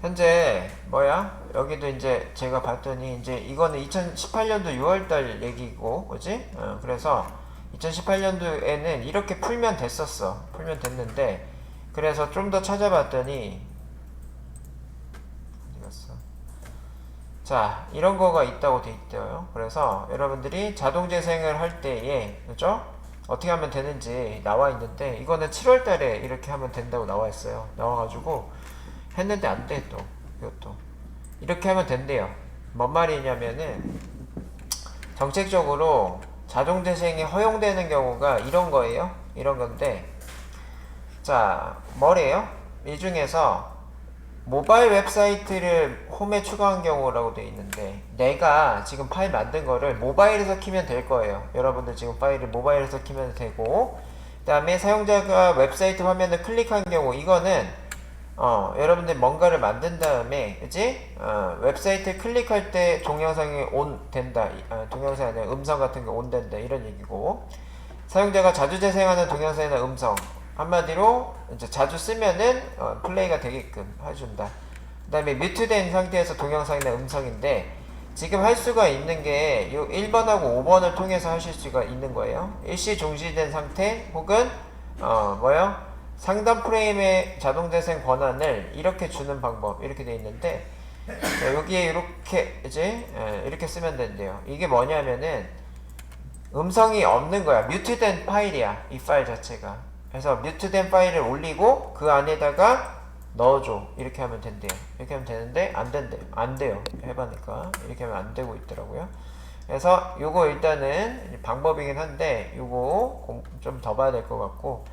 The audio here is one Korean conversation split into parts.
현재 뭐야? 여기도 이제 제가 봤더니 이제 이거는 2018년도 6월달 얘기고, 뭐지? 어, 그래서 2018년도에는 이렇게 풀면 됐었어. 풀면 됐는데 그래서 좀 더 찾아봤더니? 자, 이런 거가 있다고 돼 있대요. 그래서 여러분들이 자동 재생을 할 때에 그죠? 어떻게 하면 되는지 나와 있는데 이거는 7월 달에 이렇게 하면 된다고 나와 있어요. 나와 가지고 했는데 안 돼 또. 이것도. 이렇게 하면 된대요. 뭔 말이냐면은 정책적으로 자동 재생이 허용되는 경우가 이런 거예요. 이런 건데 자, 뭐래요? 이 중에서 모바일 웹사이트를 홈에 추가한 경우라고 되어 있는데 내가 지금 파일 만든 거를 모바일에서 키면 될 거예요. 여러분들 지금 파일을 모바일에서 키면 되고 그 다음에 사용자가 웹사이트 화면을 클릭한 경우 이거는 어, 여러분들 뭔가를 만든 다음에 그지? 어, 웹사이트 클릭할 때 동영상이 온 된다. 이- 아, 동영상에 대한 음성 같은 게 온 된다 이런 얘기고 사용자가 자주 재생하는 동영상이나 음성 한마디로 이제 자주 쓰면은 어, 플레이가 되게끔 해준다. 그 다음에 뮤트된 상태에서 동영상이나 음성인데 지금 할 수가 있는 게 요 1번하고 5번을 통해서 하실 수가 있는 거예요. 일시 종시된 상태 혹은 어 뭐요? 상단 프레임의 자동 재생 권한을 이렇게 주는 방법 이렇게 돼 있는데 자, 여기에 이렇게 이제 예, 이렇게 쓰면 된대요. 이게 뭐냐면은 음성이 없는 거야. 뮤트된 파일이야. 이 파일 자체가. 그래서 뮤트된 파일을 올리고 그 안에다가 넣어줘. 이렇게 하면 된대요. 이렇게 하면 되는데 안 된대요. 안 돼요. 해보니까 이렇게 하면 안 되고 있더라고요. 그래서 요거 일단은 방법이긴 한데 요거 좀 더 봐야 될 것 같고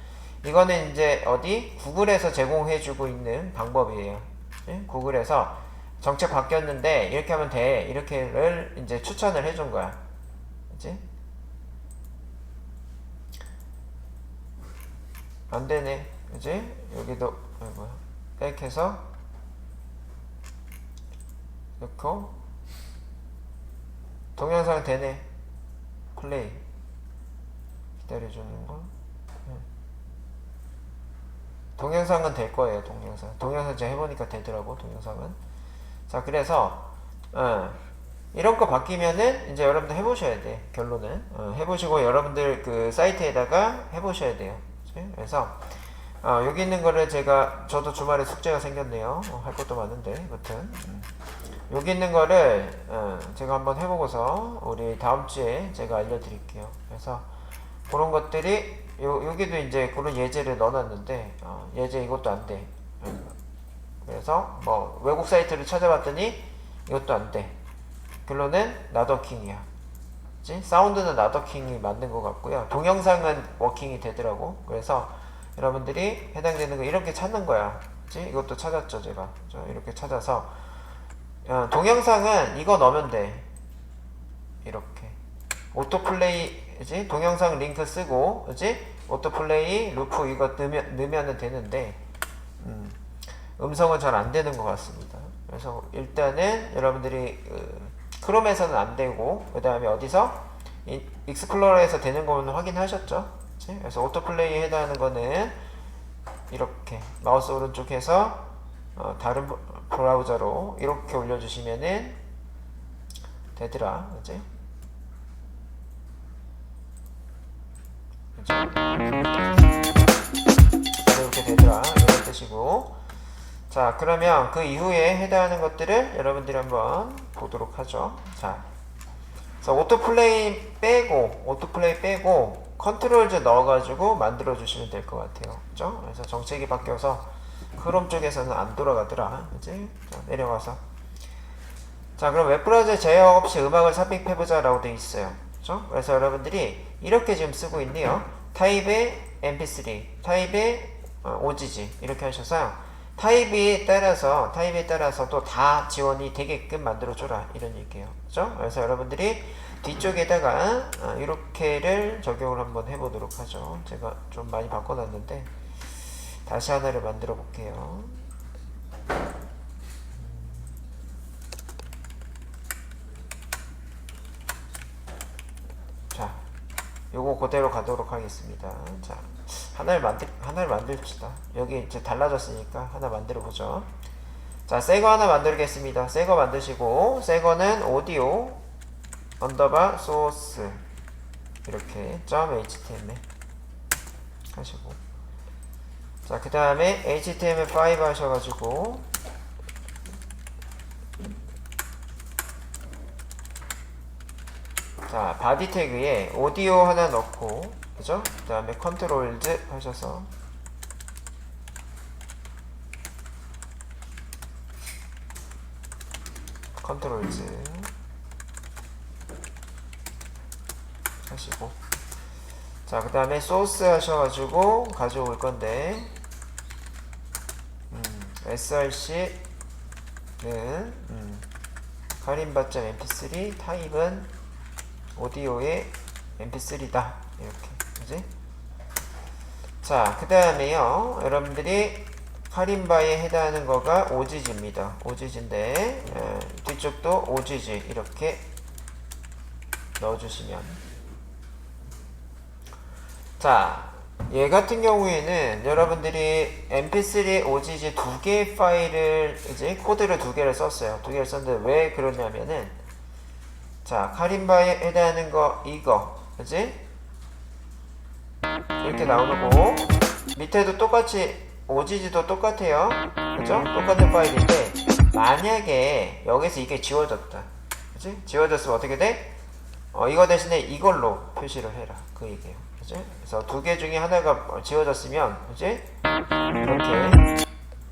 이거는 이제 어디 구글에서 제공해주고 있는 방법이에요. 예? 구글에서 정책 바뀌었는데 이렇게 하면 돼. 이렇게를 이제 추천을 해준 거야. 그지? 안 되네. 그지? 여기도, 아이고, 백해서, 넣고, 동영상 되네. 플레이. 기다려주는 거. 응. 동영상은 될 거예요, 동영상. 동영상 제가 해보니까 되더라고, 동영상은. 자, 그래서, 어, 이런 거 바뀌면은 이제 여러분들 해보셔야 돼, 결론은. 어, 해보시고 여러분들 그 사이트에다가 해보셔야 돼요. 그래서, 어, 여기 있는 거를 제가, 저도 주말에 숙제가 생겼네요. 어, 할 것도 많은데, 아무튼. 음. 여기 있는 거를, 어, 제가 한번 해보고서, 우리 다음 주에 제가 알려드릴게요. 그래서, 그런 것들이, 요, 여기도 이제 그런 예제를 넣어놨는데, 어, 예제 이것도 안 돼. 음. 그래서, 뭐, 외국 사이트를 찾아봤더니, 이것도 안 돼. 결론은 나더킹이야. 사운드는 나더킹이 맞는 것 같고요. 동영상은 워킹이 되더라고. 그래서 여러분들이 해당되는 거 이렇게 찾는 거야. 그치? 이것도 찾았죠, 제가. 저 이렇게 찾아서 어, 동영상은 이거 넣으면 돼. 이렇게. 오토플레이, 그지? 동영상 링크 쓰고, 그지? 오토플레이, 루프 이거 넣으면, 넣으면 되는데, 음, 음성은 잘 안 되는 것 같습니다. 그래서 일단은 여러분들이 그, 크롬에서는 안 되고 그 다음에 어디서 이, 익스플로러에서 되는 거는 확인하셨죠? 그치? 그래서 오토플레이에 해당하는 거는 이렇게 마우스 오른쪽에서 어, 다른 브- 브라우저로 이렇게 올려주시면은 되더라, 그지? 그죠? 이렇게 되더라. 이런 뜻이고. 자 그러면 그 이후에 해당하는 것들을 여러분들이 한번 보도록 하죠. 자 오토플레이 빼고 오토플레이 빼고 컨트롤 즈 넣어가지고 만들어 주시면 될 것 같아요. 그죠? 그래서 정책이 바뀌어서 크롬 쪽에서는 안 돌아가더라. 자 내려가서. 자 그럼 웹브라우저 제어 없이 음악을 삽입해보자 라고 돼 있어요. 그죠? 그래서 여러분들이 이렇게 지금 쓰고 있네요 타입의 mp3 타입의 어, OGG 이렇게 하셔서 타입에 따라서 타입에 따라서 또 다 지원이 되게끔 만들어 줘라 이런 얘기예요. 그죠? 그래서 여러분들이 뒤쪽에다가 어, 이렇게를 적용을 한번 해보도록 하죠. 제가 좀 많이 바꿔놨는데 다시 하나를 만들어 볼게요. 자, 요거 그대로 가도록 하겠습니다. 자, 하나를 만들 하나를 만들읍시다. 여기 이제 달라졌으니까 하나 만들어 보죠. 자, 새 거 하나 만들겠습니다. 새 거 만드시고, 새 거는 오디오 언더바 소스 이렇게 점 html 하시고 자, 그 다음에 html5 하셔가지고 자, 바디 태그에 오디오 하나 넣고 그죠? 그 다음에 컨트롤 Z 하셔서. 컨트롤 Z 하시고. 자 그 다음에 소스 하셔가지고 가져올 건데. 음, src는 음, 가림바점 mp3 타입은 오디오의 mp3다. 이렇게. 그지? 자그 다음에요. 여러분들이 카림바에 해당하는 거가 오지지입니다. 오지지인데 에, 뒤쪽도 오지지 이렇게 넣어주시면. 자, 얘 같은 경우에는 여러분들이 mp3 OGG 두 개의 파일을 이제 코드를 두 개를 썼어요. 두 개를 썼는데 왜 그러냐면은 자, 카림바에 해당하는 거 이거. 그지? 이렇게 나오는 거고 밑에도 똑같이 OGG도 똑같아요. 그죠? 똑같은 파일인데 만약에 여기서 이게 지워졌다. 그지? 지워졌으면 어떻게 돼? 어, 이거 대신에 이걸로 표시를 해라. 그 얘기예요. 그지? 그래서 두 개 중에 하나가 지워졌으면, 그지? 이렇게.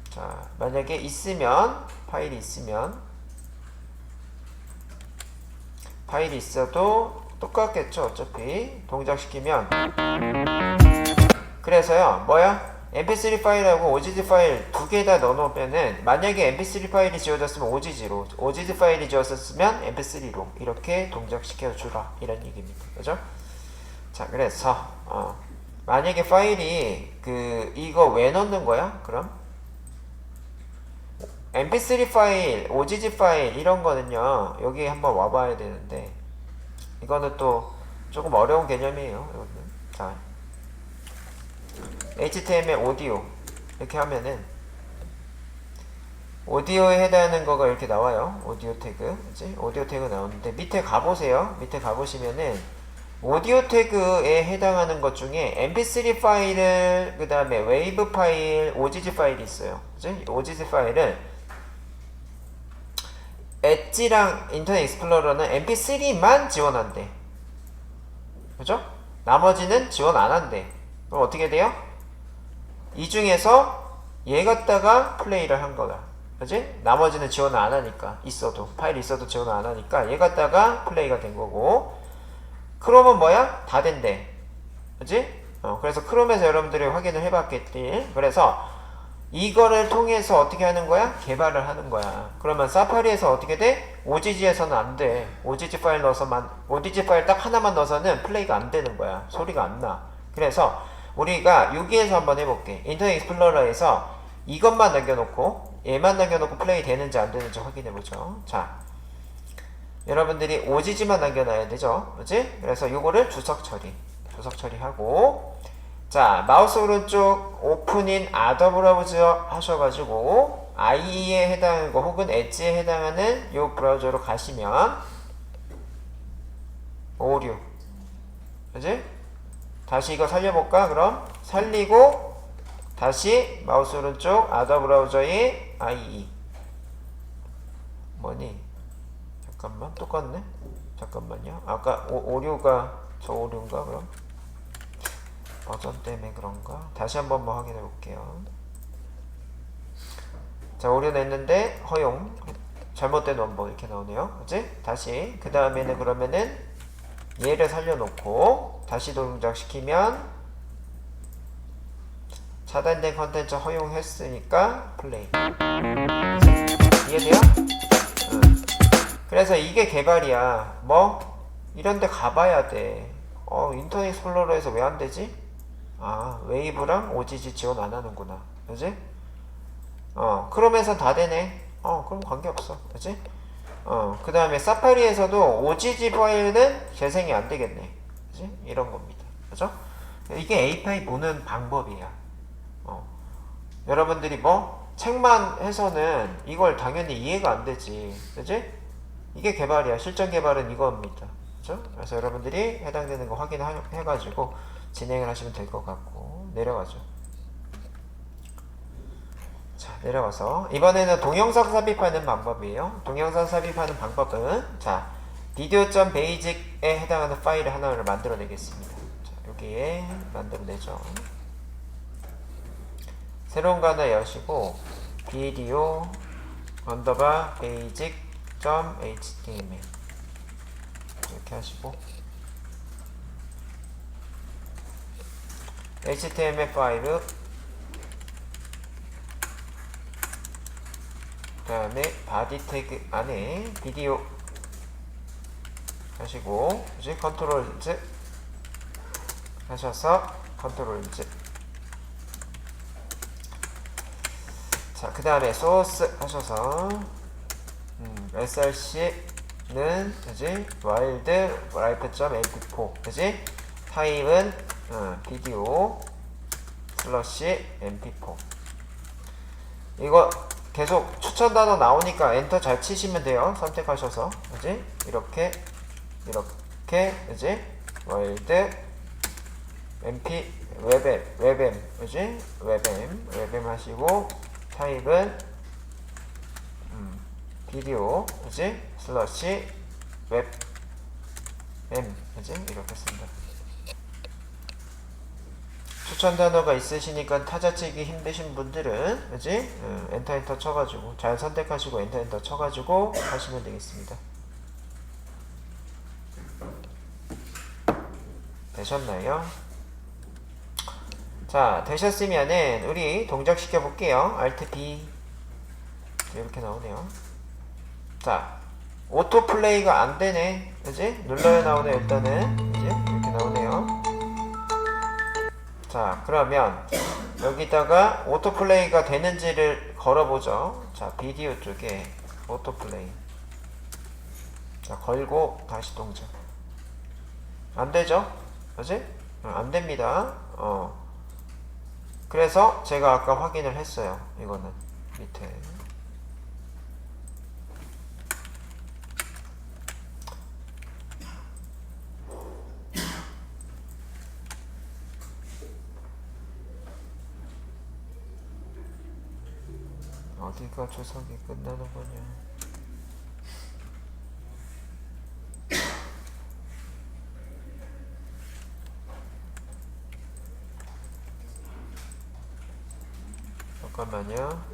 자, 만약에 있으면, 파일이 있으면, 파일이 있어도 똑같겠죠. 어차피. 동작시키면. 그래서요, 뭐야? mp3 파일하고 OGG 파일 두 개 다 넣어놓으면은 만약에 mp3 파일이 지워졌으면 OGG로 OGG 파일이 지워졌으면 mp3로 이렇게 동작시켜 주라 이런 얘기입니다 그죠? 자 그래서 어, 만약에 파일이 그 이거 왜 넣는 거야? 그럼 mp3 파일, OGG 파일 이런 거는요 여기 한번 와봐야 되는데 이거는 또 조금 어려운 개념이에요 이거는 자 HTML 오디오 이렇게 하면은 오디오에 해당하는 거가 이렇게 나와요. 오디오 태그, 그치? 오디오 태그 나오는데 밑에 가보세요. 밑에 가보시면은 오디오 태그에 해당하는 것 중에 mp3 파일을 그 다음에 웨이브 파일, OGG 파일이 있어요. 그치? OGG 파일을 엣지랑 인터넷 익스플로러는 mp3만 지원한대. 그죠? 나머지는 지원 안 한대. 그럼 어떻게 돼요? 이 중에서 얘 갖다가 플레이를 한 거다. 그지? 나머지는 지원을 안 하니까. 있어도. 파일이 있어도 지원을 안 하니까 얘 갖다가 플레이가 된 거고. 크롬은 뭐야? 다 된대. 그지? 어, 그래서 크롬에서 여러분들이 확인을 해봤겠지. 그래서 이거를 통해서 어떻게 하는 거야? 개발을 하는 거야. 그러면 사파리에서 어떻게 돼? OGG에서는 안 돼. OGG 파일 넣어서만, OGG 파일 딱 하나만 넣어서는 플레이가 안 되는 거야. 소리가 안 나. 그래서 우리가 여기에서 한번 해볼게. 인터넷 익스플로러에서 이것만 남겨놓고 얘만 남겨놓고 플레이 되는지 안 되는지 확인해보죠. 자, 여러분들이 OGG만 남겨놔야 되죠. 그지? 그래서 요거를 주석 처리. 주석 처리하고 자, 마우스 오른쪽 오픈인 아더 브라우저 하셔가지고 IE에 해당하는 거 혹은 엣지에 해당하는 요 브라우저로 가시면 오류 그지? 다시 이거 살려볼까? 그럼 살리고 다시 마우스 오른쪽 아더 브라우저의 IE 뭐니? 잠깐만 똑같네? 잠깐만요 아까 오, 오류가 저 오류인가 그럼? 버전 때문에 그런가? 다시 한 번만 확인해 볼게요 자 오류 냈는데 허용 잘못된 원본 이렇게 나오네요 그치? 다시 그 다음에는 그러면은 얘를 살려놓고 다시 동작시키면 차단된 컨텐츠 허용했으니까 플레이 이해돼요? 응. 그래서 이게 개발이야 뭐? 이런데 가봐야 돼 어, 인터넷 익스플로러에서 왜 안 되지? 아 웨이브랑 OGG 지원 안 하는구나 그지? 어 크롬에선 다 되네 어 그럼 관계없어 그지? 어, 그 다음에 사파리에서도 OGG 파일은 재생이 안 되겠네. 그지? 이런 겁니다. 그죠? 이게 API 보는 방법이야. 어. 여러분들이 뭐, 책만 해서는 이걸 당연히 이해가 안 되지. 그지? 이게 개발이야. 실전 개발은 이겁니다. 그죠? 그래서 여러분들이 해당되는 거 확인해가지고 진행을 하시면 될 것 같고, 내려가죠. 자, 내려가서. 이번에는 동영상 삽입하는 방법이에요. 동영상 삽입하는 방법은, 자, 비디오.basic에 해당하는 파일을 하나를 만들어내겠습니다. 자, 여기에 만들어내죠. 새로운 거 하나 여시고 비디오 언더바 베이직 점 html 이렇게 하시고 html 파일을 그 다음에 바디 태그 안에 비디오 하시고 이제 컨트롤 Z 하셔서 컨트롤 Z. 자, 그 다음에 소스 하셔서 음, src는 그지 wild life.mp4 그지? 타입은 어, 비디오 슬러시 mp4 이거 계속 추천 단어 나오니까 엔터 잘 치시면 돼요. 선택하셔서. 그지? 이렇게 이렇게 그지? wild mp 웹엠 웹엠 그지? 웹엠 웹엠 하시고 타입은 음, 비디오 그지? 슬러시 웹 M 그지? 이렇게 씁니다. 추천 단어가 있으시니까 타자 치기 힘드신 분들은 그지 음, 엔터 엔터 쳐가지고 잘 선택하시고 엔터 엔터 쳐가지고 하시면 되겠습니다. 되셨나요? 자, 되셨으면은 우리 동작 시켜 볼게요. Alt B 이렇게 나오네요. 자, 오토 플레이가 안 되네. 그지? 눌러야 나오네 일단은. 자, 그러면 여기다가 오토 플레이가 되는지를 걸어보죠. 자, 비디오 쪽에 오토 플레이. 자, 걸고 다시 동작. 안 되죠? 그지? 어, 안 됩니다. 어. 그래서 제가 아까 확인을 했어요. 이거는 밑에 어디가 조석이 끝나는 거냐? 잠깐만요.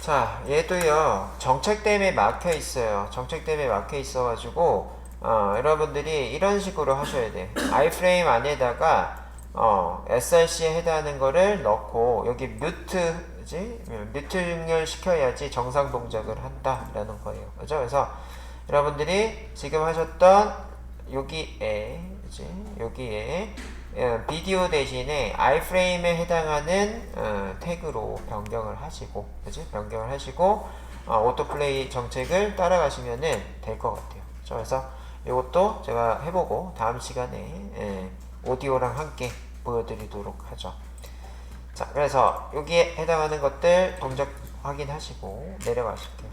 자, 얘도요, 정책 때문에 막혀 있어요. 정책 때문에 막혀 있어 가지고, 어, 여러분들이 이런 식으로 하셔야 돼. 아이프레임 안에다가, 어, src에 해당하는 거를 넣고, 여기 뮤트, 지 뮤트 연결 시켜야지 정상 동작을 한다라는 거예요. 그죠? 그래서, 여러분들이 지금 하셨던 여기에 이제 여기에 어, 비디오 대신에 아이프레임에 해당하는 어, 태그로 변경을 하시고 그지 변경을 하시고 어, 오토플레이 정책을 따라가시면은 될것 같아요. 그래서 이것도 제가 해보고 다음 시간에 예, 오디오랑 함께 보여드리도록 하죠. 자, 그래서 여기에 해당하는 것들 동작 확인하시고 내려가실게요.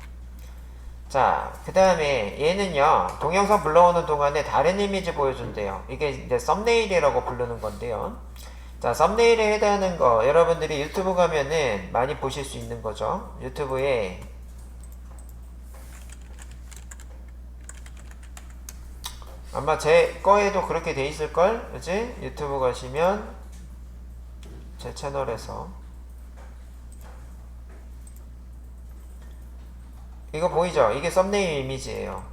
자, 그 다음에 얘는요, 동영상 불러오는 동안에 다른 이미지 보여준대요. 이게 이제 썸네일이라고 부르는 건데요. 자, 썸네일에 해당하는 거, 여러분들이 유튜브 가면은 많이 보실 수 있는 거죠. 유튜브에 아마 제 거에도 그렇게 돼 있을걸? 그지? 유튜브 가시면 제 채널에서 이거 보이죠? 이게 썸네일 이미지예요.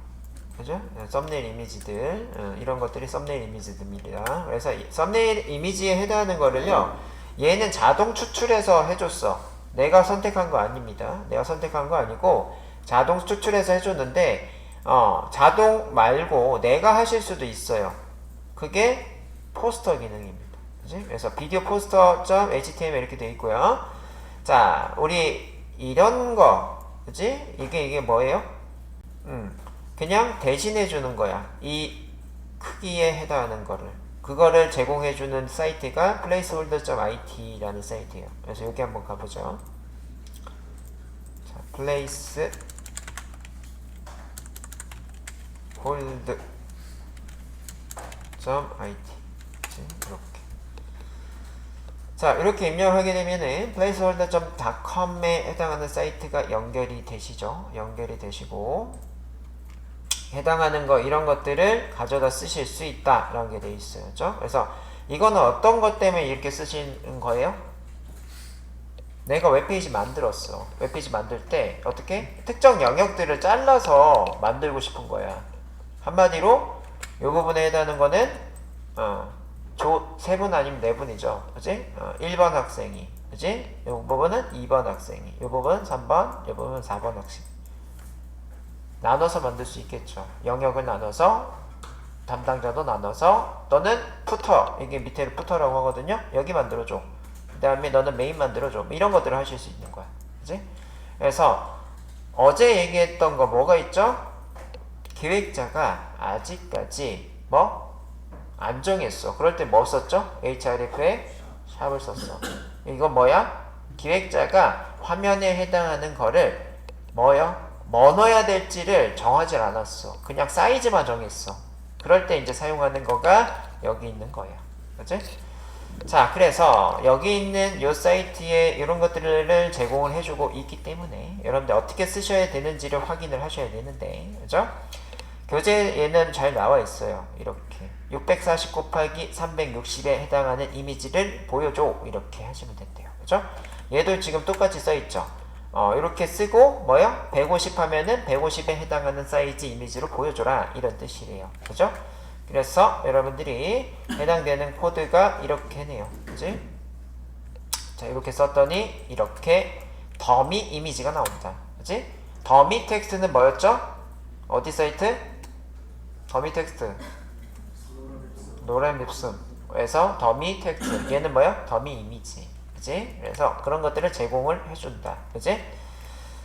그죠? 네, 썸네일 이미지들 어, 이런 것들이 썸네일 이미지들입니다. 그래서 썸네일 이미지에 해당하는 거를요. 얘는 자동 추출해서 해줬어. 내가 선택한 거 아닙니다. 내가 선택한 거 아니고 자동 추출해서 해줬는데 어, 자동 말고 내가 하실 수도 있어요. 그게 포스터 기능입니다. 그치? 그래서 비디오 포스터.html 이렇게 되어 있고요. 자, 우리 이런 거 그지? 이게 이게 뭐예요? 음, 그냥 대신해 주는 거야. 이 크기에 해당하는 거를 그거를 제공해 주는 사이트가 placeholder.it라는 사이트예요. 그래서 여기 한번 가보죠. 자, place hold 점 it 이렇게. 자 이렇게 입력하게 되면은 placeholder.com에 해당하는 사이트가 연결이 되시죠? 연결이 되시고 해당하는 거 이런 것들을 가져다 쓰실 수 있다라는 게돼 있어요. 그죠? 그래서 이거는 어떤 것 때문에 이렇게 쓰시는 거예요? 내가 웹페이지 만들었어. 웹페이지 만들 때 어떻게? 특정 영역들을 잘라서 만들고 싶은 거야 한마디로 이 부분에 해당하는 거는 어, 세분 아니면 네 분이죠. 그지? 어, 1번 학생이. 그지? 이 부분은 2번 학생이. 이 부분 3번, 이 부분 4번 학생. 나눠서 만들 수 있겠죠. 영역을 나눠서 담당자도 나눠서 너는 푸터 이게 밑에를 푸터라고 하거든요. 여기 만들어줘. 그 다음에 너는 메인 만들어줘. 뭐 이런 것들을 하실 수 있는 거야. 그지? 그래서 어제 얘기했던 거 뭐가 있죠? 기획자가 아직까지 뭐? 안 정했어. 그럴 때 뭐 썼죠? href에 샵을 썼어. 이거 뭐야? 기획자가 화면에 해당하는 거를 뭐요? 뭐 넣어야 될지를 정하지 않았어. 그냥 사이즈만 정했어. 그럴 때 이제 사용하는 거가 여기 있는 거야. 그치? 자, 그래서 여기 있는 이 사이트에 이런 것들을 제공을 해주고 있기 때문에 여러분들 어떻게 쓰셔야 되는지를 확인을 하셔야 되는데, 그죠? 교재에는 잘 나와 있어요. 이렇게 640 곱하기 360에 해당하는 이미지를 보여줘 이렇게 하시면 된대요. 그죠? 얘도 지금 똑같이 써 있죠. 어, 이렇게 쓰고 뭐요? 150 하면은 150에 해당하는 사이즈 이미지로 보여줘라 이런 뜻이래요. 그죠? 그래서 여러분들이 해당되는 코드가 이렇게네요. 그지? 자 이렇게 썼더니 이렇게 더미 이미지가 나옵니다. 그지? 더미 텍스트는 뭐였죠? 어디 사이트? 더미 텍스트. 노란 립숨에서 더미 텍스트. 얘는 뭐야? 더미 이미지. 그지? 그래서 그런 것들을 제공을 해준다. 그지?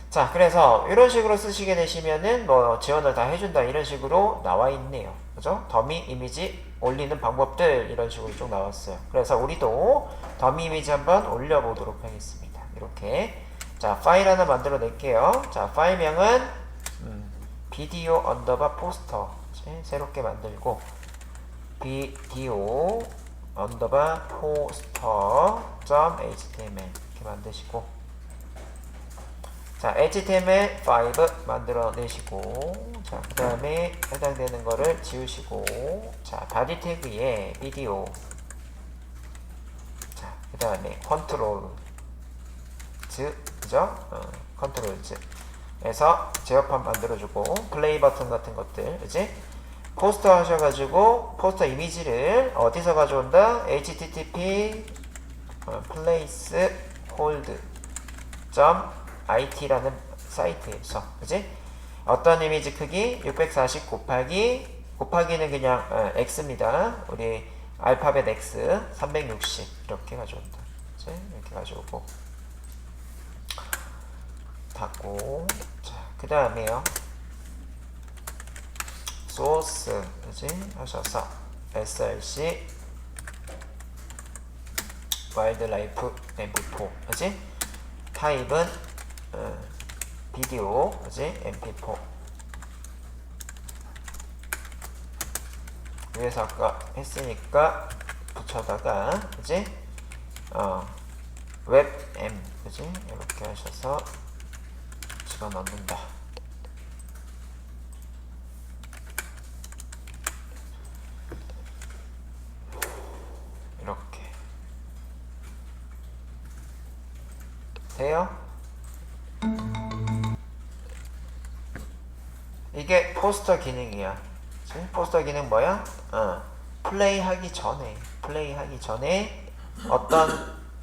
자 그래서 이런 식으로 쓰시게 되시면은 뭐 지원을 다 해준다. 이런 식으로 나와 있네요. 그죠? 더미 이미지 올리는 방법들 이런 식으로 쭉 나왔어요. 그래서 우리도 더미 이미지 한번 올려보도록 하겠습니다. 이렇게. 자 파일 하나 만들어 낼게요. 자 파일명은 음, 비디오 언더바 포스터 새롭게 만들고 비디오 언더바 포스터 점 html 이렇게 만드시고 자 html5 만들어 내시고 자그 다음에 해당되는 거를 지우시고 자 바디 태그에 비디오 자그 다음에 컨트롤 즈 그죠? 어, 컨트롤 즈 에서 제어판 만들어주고 플레이 버튼 같은 것들 그지 포스터 하셔가지고 포스터 이미지를 어디서 가져온다? http 어, place hold it라는 사이트에서 그지? 어떤 이미지 크기? 640 곱하기 곱하기는 그냥 어, x입니다. 우리 알파벳 x 360 이렇게 가져온다. 그지? 이렇게 가져오고 닫고 자, 그 다음에요. 소스 그지 하셔서 src 와일드라이프 mp4 그지 타입은 어, 비디오 그지 mp4 위에서 아까 했으니까 붙여다가 그지 어, 웹m 그지 이렇게 하셔서 집어넣는다 돼요? 이게 포스터 기능이야. 포스터 기능 뭐야? 어, 플레이 하기 전에, 플레이 하기 전에 어떤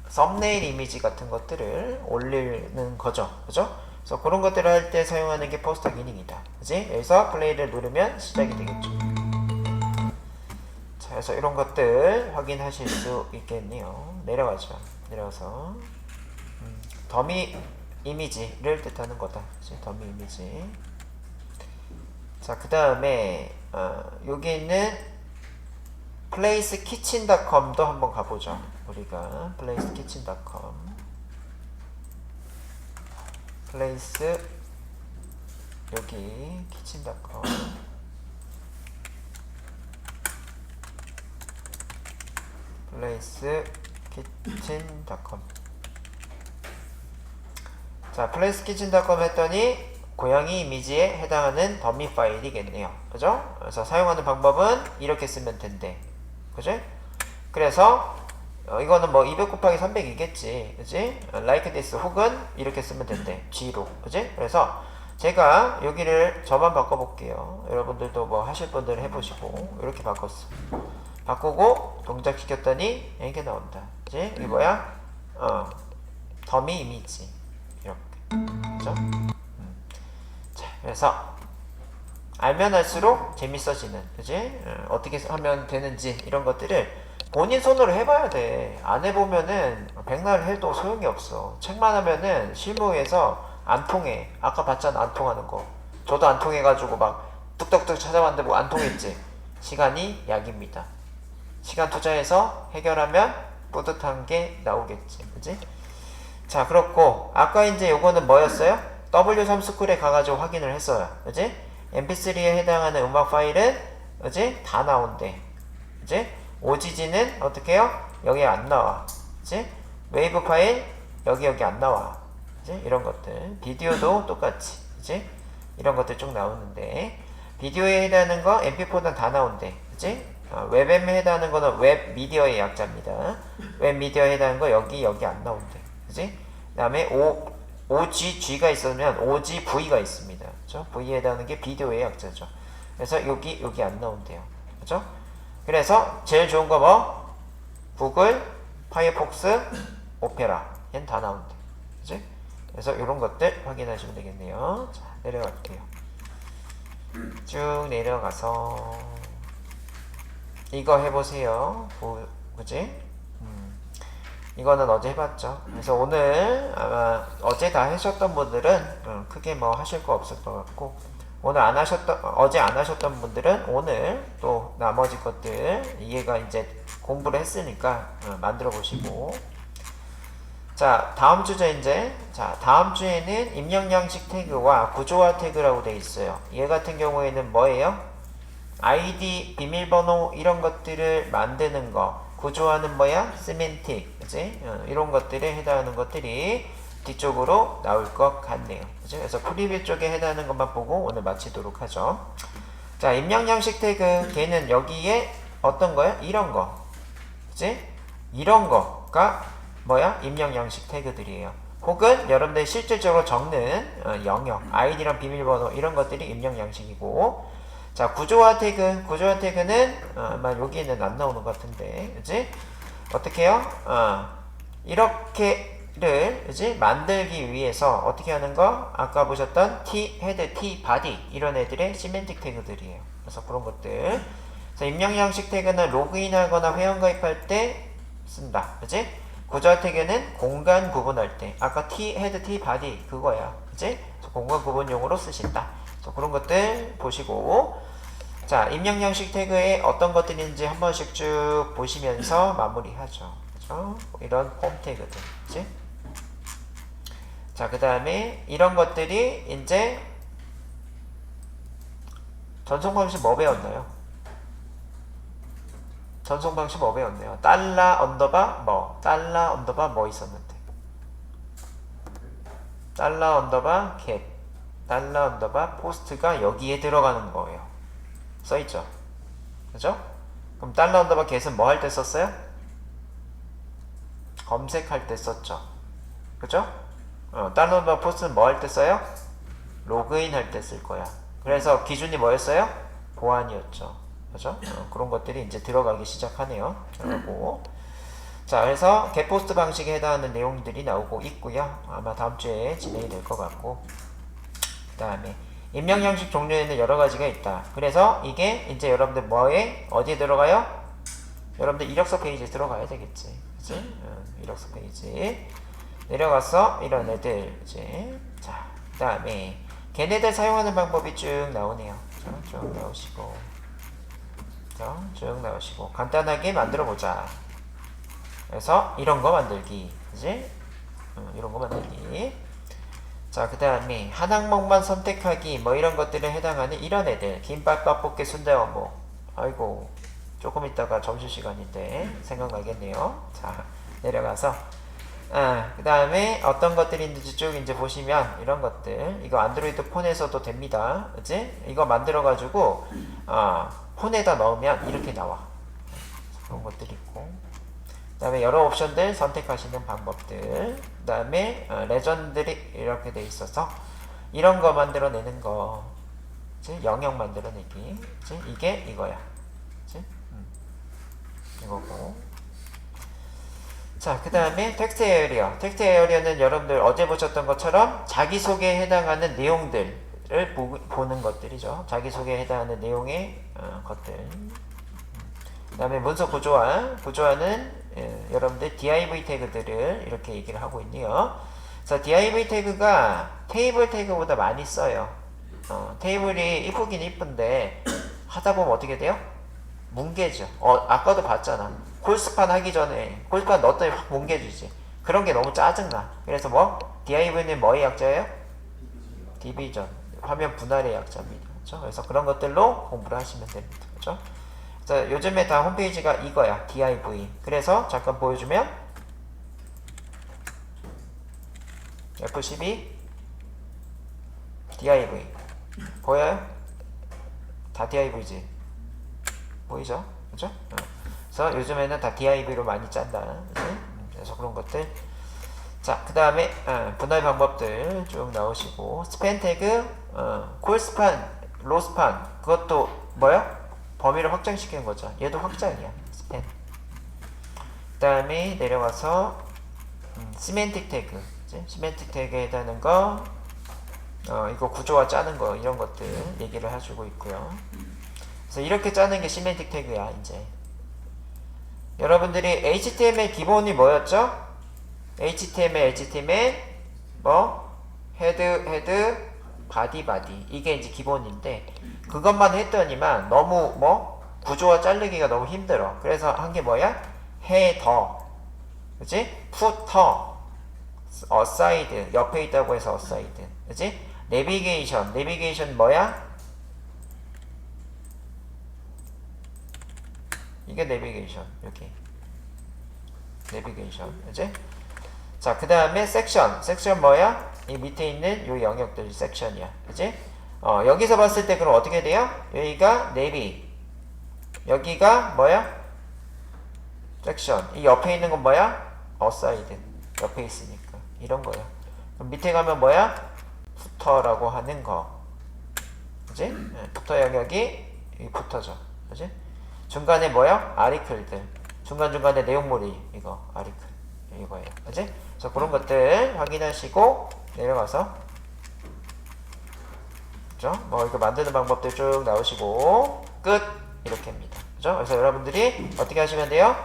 썸네일 이미지 같은 것들을 올리는 거죠. 그죠? 그래서 그런 것들을 할 때 사용하는 게 포스터 기능이다. 그지? 여기서 플레이를 누르면 시작이 되겠죠. 자, 그래서 이런 것들 확인하실 수 있겠네요. 내려가죠. 내려가서. 더미 이미지를 뜻하는 거다. 그치? 더미 이미지. 자, 그 다음에, 어, 여기 있는 placekitchen.com도 한번 가보죠. 우리가 placekitchen.com place 여기 kitchen.com placekitchen.com 자, placekitchen.com 했더니 고양이 이미지에 해당하는 더미 파일이겠네요. 그죠? 그래서 사용하는 방법은 이렇게 쓰면 된대. 그지? 그래서 어, 이거는 뭐 200 곱하기 300이겠지. 그지? 어, like this 혹은 이렇게 쓰면 된대. G로. 그지? 그래서 제가 여기를 저만 바꿔볼게요. 여러분들도 뭐 하실 분들 해보시고 이렇게 바꿨어. 바꾸고 동작 시켰더니 이게 나온다. 그지? 이게 뭐야? 어, 더미 이미지. 그죠? 자, 그래서 알면 알수록 재밌어지는, 그지? 어, 어떻게 하면 되는지 이런 것들을 본인 손으로 해봐야 돼. 안 해보면은 백날 해도 소용이 없어. 책만 하면은 실무에서 안 통해. 아까 봤잖아, 안 통하는 거. 저도 안 통해가지고 막 뚝뚝뚝 찾아봤는데 뭐 안 통했지. 시간이 약입니다. 시간 투자해서 해결하면 뿌듯한 게 나오겠지, 그지? 자, 그렇고 아까 이제 요거는 뭐였어요? W3 스쿨에 가가지고 확인을 했어요. 그지? mp3에 해당하는 음악 파일은 그지? 다 나온대. 그지? OGG는 어떻게 해요? 여기 안 나와. 그지? 웨이브 파일 여기 여기 안 나와. 그지? 이런 것들. 비디오도 똑같이. 그지? 이런 것들 쭉 나오는데 비디오에 해당하는 거 mp4는 다 나온대. 그지? 어, 웹엠에 해당하는 거는 웹 미디어의 약자입니다. 웹 미디어에 해당하는 거 여기 여기 안 나온대. 그지? 그 다음에 O OGG가 있으면 OGV가 있습니다. 그죠? V에 해당하는 게 비디오의 약자죠. 그래서 여기 여기 안 나온대요. 그죠? 그래서 제일 좋은 거 뭐? 구글, 파이어폭스, 오페라. 얘는 다 나온대. 그지? 그래서 이런 것들 확인하시면 되겠네요. 자, 내려갈게요. 쭉 내려가서 이거 해보세요. 구, 그지? 음. 이거는 어제 해봤죠. 그래서 오늘 아마 어제 다 하셨던 분들은 음, 크게 뭐 하실 거 없을 것 같고 오늘 안 하셨던 어제 안 하셨던 분들은 오늘 또 나머지 것들 이해가 이제 공부를 했으니까 음, 만들어 보시고 자 다음 주제 이제 자 다음 주에는 입력 양식 태그와 구조화 태그라고 되어 있어요. 얘 같은 경우에는 뭐예요? 아이디, 비밀번호 이런 것들을 만드는 거 구조화는 뭐야? 시멘틱 그지? 어, 이런 것들에 해당하는 것들이 뒤쪽으로 나올 것 같네요. 그죠? 그래서 프리뷰 쪽에 해당하는 것만 보고 오늘 마치도록 하죠. 자, 입력 양식 태그 걔는 여기에 어떤 거야? 이런 거. 그지? 이런 거가 뭐야? 입력 양식 태그들이에요. 혹은 여러분들이 실질적으로 적는 어, 영역, 아이디랑 비밀번호 이런 것들이 입력 양식이고 자, 구조화 태그. 구조화 태그는 어, 아마 여기에는 안 나오는 것 같은데. 그지? 어떻게 해요? 어, 이렇게를 그지? 만들기 위해서 어떻게 하는 거? 아까 보셨던 T 헤드, T 바디 이런 애들의 시멘틱 태그들이에요. 그래서 그런 것들. 그래서 입력 양식 태그는 로그인하거나 회원 가입할 때 쓴다. 그지? 구조화 태그는 공간 구분할 때. 아까 T 헤드, T 바디 그거야. 그지? 공간 구분용으로 쓰신다. 그런 것들 보시고 자 입력 양식 태그에 어떤 것들이 있는지 한 번씩 쭉 보시면서 마무리하죠. 그죠? 이런 홈 태그들, 그지? 자, 그 다음에 이런 것들이 이제 전송 방식 뭐 배웠나요? 전송 방식 뭐 배웠나요? 달러 언더바 뭐, 달러 언더바 뭐 있었는데? 달러 언더바 겟, 달러 언더바 포스트가 여기에 들어가는 거예요. 써있죠. 그죠? 그럼 달러 언더바 겟은 뭐 할 때 썼어요? 검색할 때 썼죠. 그죠? 어, 달러 언더바 포스트는 뭐 할 때 써요? 로그인 할 때 쓸 거야. 그래서 기준이 뭐였어요? 보안이었죠. 그죠? 어, 그런 것들이 이제 들어가기 시작하네요. 들어가고. 자, 그래서 겟포스트 방식에 해당하는 내용들이 나오고 있고요. 아마 다음 주에 진행이 될 것 같고. 그 다음에 입력 양식 종류에는 여러 가지가 있다. 그래서 이게 이제 여러분들 뭐에 어디에 들어가요? 여러분들 이력서 페이지에 들어가야 되겠지. 그치? 응, 이력서 페이지. 내려가서 이런 애들 이제 자, 그다음에 걔네들 사용하는 방법이 쭉 나오네요. 자, 쭉 나오시고? 쭉 나오시고 간단하게 만들어 보자. 그래서 이런 거 만들기, 그지? 음, 이런 거 만들기. 자, 그 다음에 한 항목만 선택하기, 뭐 이런 것들에 해당하는 이런 애들. 김밥, 떡볶이, 순대, 어묵. 아이고, 조금 있다가 점심시간인데 생각나겠네요. 자, 내려가서. 아, 그 다음에 어떤 것들이 있는지 쭉 이제 보시면 이런 것들. 이거 안드로이드 폰에서도 됩니다. 그지? 이거 만들어가지고, 아, 폰에다 넣으면 이렇게 나와. 그런 것들이 있고. 그 다음에 여러 옵션들 선택하시는 방법들 그 다음에 어, 레전드리 이렇게 돼 있어서 이런 거 만들어내는 거 그치? 영역 만들어내기 그치? 이게 이거야? 음. 이거고 자그 다음에 텍스트 에어리어 텍스트 에어리어는 여러분들 어제 보셨던 것처럼 자기소개에 해당하는 내용들을 보, 보는 것들이죠 자기소개에 해당하는 내용의 어, 것들 그 다음에 문서 구조화 구조화는 예, 여러분들 div 태그들을 이렇게 얘기를 하고 있네요. 그래서 div 태그가 테이블 태그보다 많이 써요. 어, 테이블이 이쁘긴 이쁜데 하다 보면 어떻게 돼요? 뭉개져. 어, 아까도 봤잖아. 콜스판 하기 전에 콜스판 넣었더니 확 뭉개지지. 그런 게 너무 짜증나. 그래서 뭐 div는 뭐의 약자예요? 디비전. 화면 분할의 약자입니다. 그렇죠? 그래서 그런 것들로 공부를 하시면 됩니다. 그렇죠? 자, 요즘에 다 홈페이지가 이거야. div. 그래서 잠깐 보여주면 F12 div 보여요? 다 div지. 보이죠? 그죠? 어. 그래서 요즘에는 다 div로 많이 짠다. 그치? 음, 그래서 그런 것들. 자, 그 다음에 어, 분할 방법들 쭉 나오시고 스팬 태그, 어, 콜스판, 로스판 그것도 뭐야? 범위를 확장시키는 거죠. 얘도 확장이야. 스팬. 그 다음에 내려와서 음, 시멘틱 태그. 그치? 시멘틱 태그에 해당하는 거 어, 이거 구조화 짜는 거 이런 것들 얘기를 해주고 있고요. 그래서 이렇게 짜는 게 시멘틱 태그야 이제. 여러분들이 HTML 기본이 뭐였죠? HTML, HTML 뭐 헤드, 헤드, 바디, 바디 이게 이제 기본인데 그것만 했더니만 너무 뭐 구조화 자르기가 너무 힘들어. 그래서 한 게 뭐야? 헤더, 그지? 푸터, 어사이드 옆에 있다고 해서 어사이드, 그지? 내비게이션, 내비게이션 뭐야? 이게 내비게이션 여기 내비게이션, 그지? 자, 그 다음에 섹션, 섹션 뭐야? 이 밑에 있는 요 영역들 섹션이야, 그지? 어, 여기서 봤을 때 그럼 어떻게 돼요? 여기가 내비 여기가 뭐야? 섹션 이 옆에 있는 건 뭐야? 어사이드 옆에 있으니까 이런 거야 그럼 밑에 가면 뭐야? 부터라고 하는 거 그지? 네, 부터 영역이 이 붙어져 그지? 중간에 뭐야? 아리클들 중간중간에 내용물이 이거 아리클 이거예요 그지? 그래서 그런 것들 확인하시고 내려가서 그죠? 뭐 이거 만드는 방법들 쭉 나오시고 끝 이렇게입니다. 그죠? 그래서 여러분들이 어떻게 하시면 돼요?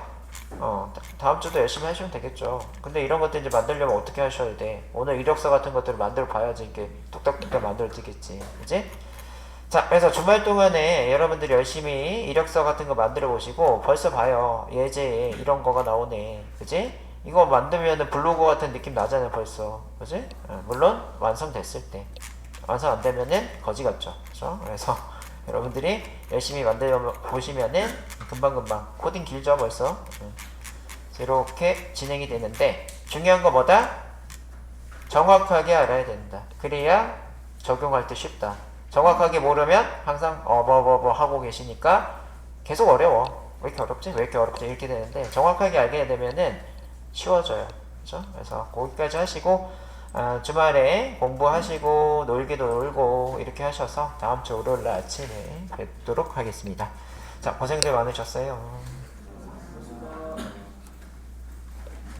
어 다음 주도 열심히 하시면 되겠죠. 근데 이런 것들 이제 만들려면 어떻게 하셔야 돼? 오늘 이력서 같은 것들을 만들어 봐야지 이게 뚝딱뚝딱 만들어지겠지, 그지? 자, 그래서 주말 동안에 여러분들이 열심히 이력서 같은 거 만들어 보시고 벌써 봐요. 예제에 이런 거가 나오네, 그지? 이거 만들면은 블로그 같은 느낌 나잖아요, 벌써, 그지? 어, 물론 완성됐을 때. 완성 안 되면은 거지 같죠. 그죠? 그래서 여러분들이 열심히 만들어 보시면은 금방금방 코딩 길죠 벌써. 응. 이렇게 진행이 되는데 중요한 거 뭐다? 정확하게 알아야 된다. 그래야 적용할 때 쉽다. 정확하게 모르면 항상 어버버버 하고 계시니까 계속 어려워. 왜 이렇게 어렵지? 왜 이렇게 어렵지? 이렇게 되는데 정확하게 알게 되면은 쉬워져요. 그죠? 그래서 거기까지 하시고 아, 주말에 공부하시고 놀기도 놀고 이렇게 하셔서 다음 주 월요일 날 아침에 뵙도록 하겠습니다. 자 고생들 많으셨어요.